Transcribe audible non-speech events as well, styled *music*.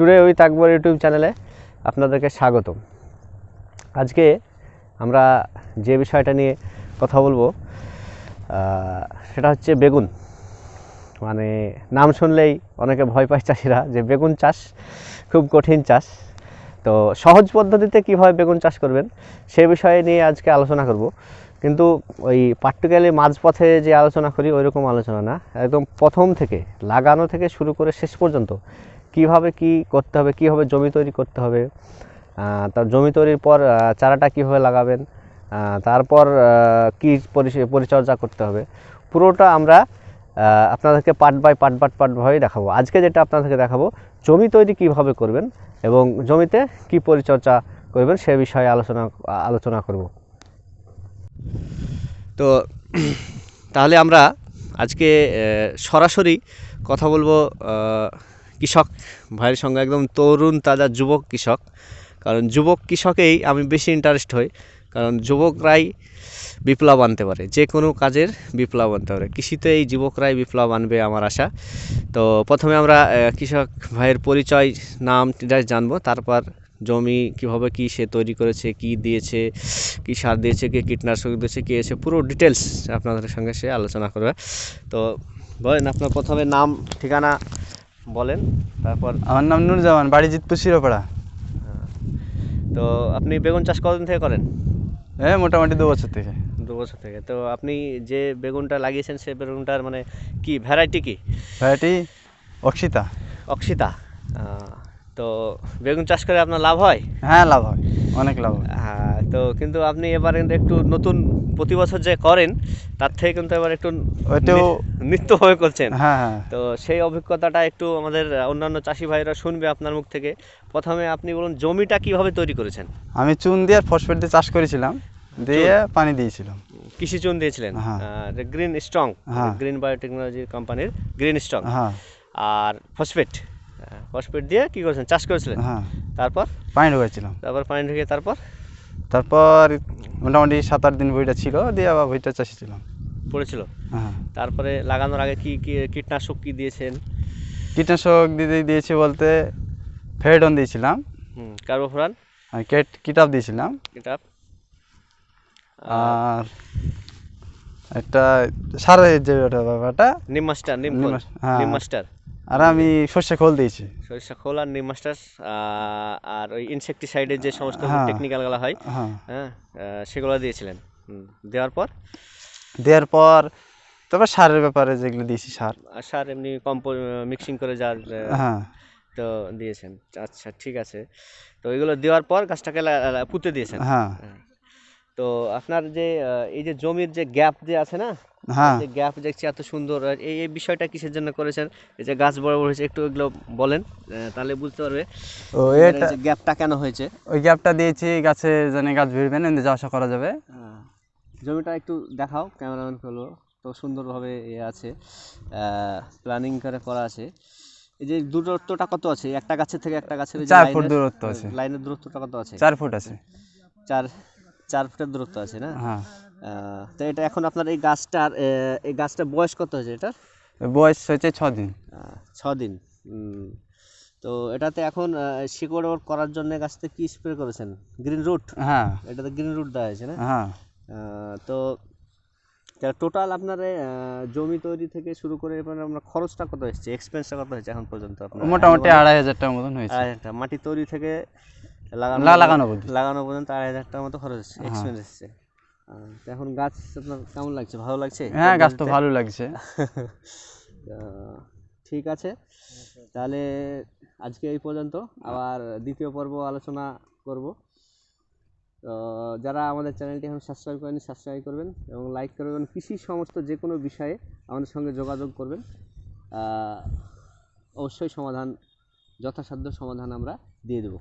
Today with Akbar YouTube চ্যানেলে আপনাদেরকে স্বাগতম। আজকে আমরা যে বিষয়টা নিয়ে কথা বলব সেটা হচ্ছে বেগুন। মানে নাম শুনলেই অনেকে ভয় পায় চাষিরা যে বেগুন চাষ খুব কঠিন চাষ। তো সহজ পদ্ধতিতে কীভাবে বেগুন চাষ করবেন, সে বিষয়ে নিয়ে আজকে আলোচনা করব। কিন্তু ওই পার্টিকুলারলি মাঝপথে যে আলোচনা করি ওই রকম আলোচনা না। একদম প্রথম থেকে, লাগানো থেকে শুরু করে শেষ পর্যন্ত কীভাবে কি করতে হবে, কীভাবে জমি তৈরি করতে হবে তার জমি তৈরির পর চারাটা কীভাবে লাগাবেন তারপর কি পরিচর্যা করতে হবে, পুরোটা আমরা আপনাদেরকে part by part part part ভাবে দেখাবো। আজকে যেটা আপনাদেরকে দেখাবো, জমি তৈরি কীভাবে করবেন এবং জমিতে কি পরিচর্যা করবেন সে বিষয়ে আলোচনা আলোচনা করব। তো তাহলে আমরা আজকে সরাসরি কথা বলব কৃষক, ভাইয়ের সঙ্গে একদম তরুণ তাজা যুবক কৃষক। কারণ যুবক কৃষকেই আমি বেশি ইন্টারেস্ট হই, কারণ যুবকরাই বিপ্লব আনতে পারে, যে কোনো কাজের বিপ্লব আনতে পারে। কৃষিতে এই যুবকরাই বিপ্লব আনবে আমার আশা। তো প্রথমে আমরা কৃষক ভাইয়ের পরিচয়, নাম জানব, তারপর জমি কীভাবে কি সে তৈরি করেছে, কি দিয়েছে, কি সার দিয়েছে, কি কীটনাশক দিয়েছে, কি এসে পুরো ডিটেলস আপনাদের সঙ্গে সে আলোচনা করবে। তো বলেন আপনার প্রথমে নাম, ঠিকানা বলেন তারপর আমার নাম নুরজামান বাড়ি জিতপুর শিরোপাড়া। তো আপনি বেগুন চাষ কতদিন থেকে করেন? হ্যাঁ মোটামুটি দু বছর থেকে। দু বছর থেকে। তো আপনি যে বেগুনটা লাগিয়েছেন সে বেগুনটার মানে কি ভ্যারাইটি কি? ভ্যারাইটি অক্ষিতা। আহ, তো বেগুন চাষ করে আপনার লাভ হয়? হ্যাঁ লাভ হয়। অনেক লাভ হয়। হ্যাঁ তো কিন্তু আপনি এবার কিন্তু একটু নতুন প্রতি বছর যে করেন তার থেকে কিন্তু এবার একটু নিত্যভাবে করছেন। হ্যাঁ হ্যাঁ। তো সেই অভিজ্ঞতাটা একটু আমাদের অন্যান্য চাষি ভাইরা শুনবে আপনার মুখ থেকে। প্রথমে আপনি বলুন জমিটা কীভাবে তৈরি করেছেন? আমি চুন দিয়ে ফসফেট দিয়ে চাষ করেছিলাম। দিয়ে পানি দিয়েছিলাম। কৃষি চুন দিয়েছিলেন। Green strong. গ্রিন বায়োটেকনোলজি কোম্পানির গ্রিন স্ট্রং আর ফসফেট ফসফেট দিয়ে কি করেছেন? চাষ করেছিলেন? হ্যাঁ। তারপর? পানি ঢুকেছিলাম তারপর পানি ঢুকে তারপর? তারপর মোটামুটি সাত আট দিন বইটা ছিল দিয়ে আবার বইটা চাষিছিলাম পড়েছিল? হ্যাঁ। তারপরে লাগানোর আগে কি কি কীটনাশক কি দিয়েছেন? কীটনাশক দিতে দিয়েছি বলতে ফেরডন দিয়েছিলাম। হুম কার্বোফোরান? আর কেট কিটাপ দিয়েছিলাম। এটা আর একটা সারের যে ব্যাপারটা নিম মাস্টার নিম নিম খোল, মাস- হ্যাঁ। নিম মাস্টার। আর আমি সর্ষে খোল দিয়েছি। সরিষা খোল আর নিম মাস্টার আর ওই ইনসেকটিসাইডের যে সমস্ত। টেকনিক্যালগুলো হয় হ্যাঁ। হ্যাঁ সেগুলো দিয়েছিলেন। দেওয়ার পর? দেওয়ার পর তারপর সারের ব্যাপারে যেগুলো দিয়েছি সার। আর সার এমনি কম্পো মিক্সিং করে যা হ্যাঁ। তো দিয়েছেন। আচ্ছা ঠিক আছে। তো এগুলো দেওয়ার পর গাছটাকে পুঁতে দিয়েছেন। হ্যাঁ। হ্যাঁ। তো আপনার যে এই যে জমির যে গ্যাপ যে আছে না হ্যাঁ। গ্যাপ দেখছি এত সুন্দর। আর এই এই বিষয়টা কিসের জন্য করেছেন? এই যে গাছ বড় বড় হয়েছে একটু এগুলো বলেন তাহলে বুঝতে পারবে। ও এটা যে গ্যাপটা কেন হয়েছে? ওই গ্যাপটা দিয়েছি গাছে যেন গাছ ভিড়বে না যাওয়া আসা করা যাবে। হ্যাঁ। জমিটা একটু দেখাও ক্যামেরাম্যান করল তো সুন্দরভাবে এ আছে প্ল্যানিং করে করা আছে। এই যে দূরত্বটা কত আছে? একটা গাছের থেকে একটা গাছের চার ফুট দূরত্ব আছে। লাইনের দূরত্বটা কত আছে? চার ফুট আছে। চার চার ফুটের দূরত্ব আছে না? হ্যাঁ। তো এটা এখন আপনার এই গাছটার এই গাছটার বয়স কত হয়েছে এটার? বয়স হয়েছে ছ দিন। ছ দিন। তো এটাতে এখন শিকড় ওর করার জন্য গাছতে কি স্প্রে করেছেন? গ্রিন রুট হ্যাঁ। এটাতে গ্রিন রুট দেওয়া হয়েছে না? হ্যাঁ। তো টোটাল আপনার জমি তৈরি থেকে শুরু করে এবারে আমরা খরচটা কত হয়েছে? এক্সপেন্সটা কত হয়েছে এখন পর্যন্ত আপনার? মোটামুটি আড়াই হাজার টাকার মতন হয়েছে। আড়াই হাজার। মাটি তৈরি থেকে লাগানো লাগানো পর্যন্ত। আড়াই হাজার টাকার মতো খরচ এক্সপেন্স এসেছে আহ, তো এখন গাছ আপনার কেমন লাগছে? ভালো লাগছে? হ্যাঁ গাছ তো ভালো লাগছে। *laughs* ঠিক আছে। তাহলে আজকে এই পর্যন্ত। আবার দ্বিতীয় পর্ব আলোচনা করব। তো যারা আমাদের চ্যানেলটি এখন সাবস্ক্রাইব করেনি সাবস্ক্রাইব করবেন এবং লাইক করবেন কৃষি সমস্ত যে কোনো বিষয়ে আমাদের সঙ্গে যোগাযোগ করবেন। অবশ্যই সমাধান যথাসাধ্য সমাধান আমরা দিয়ে দেবো।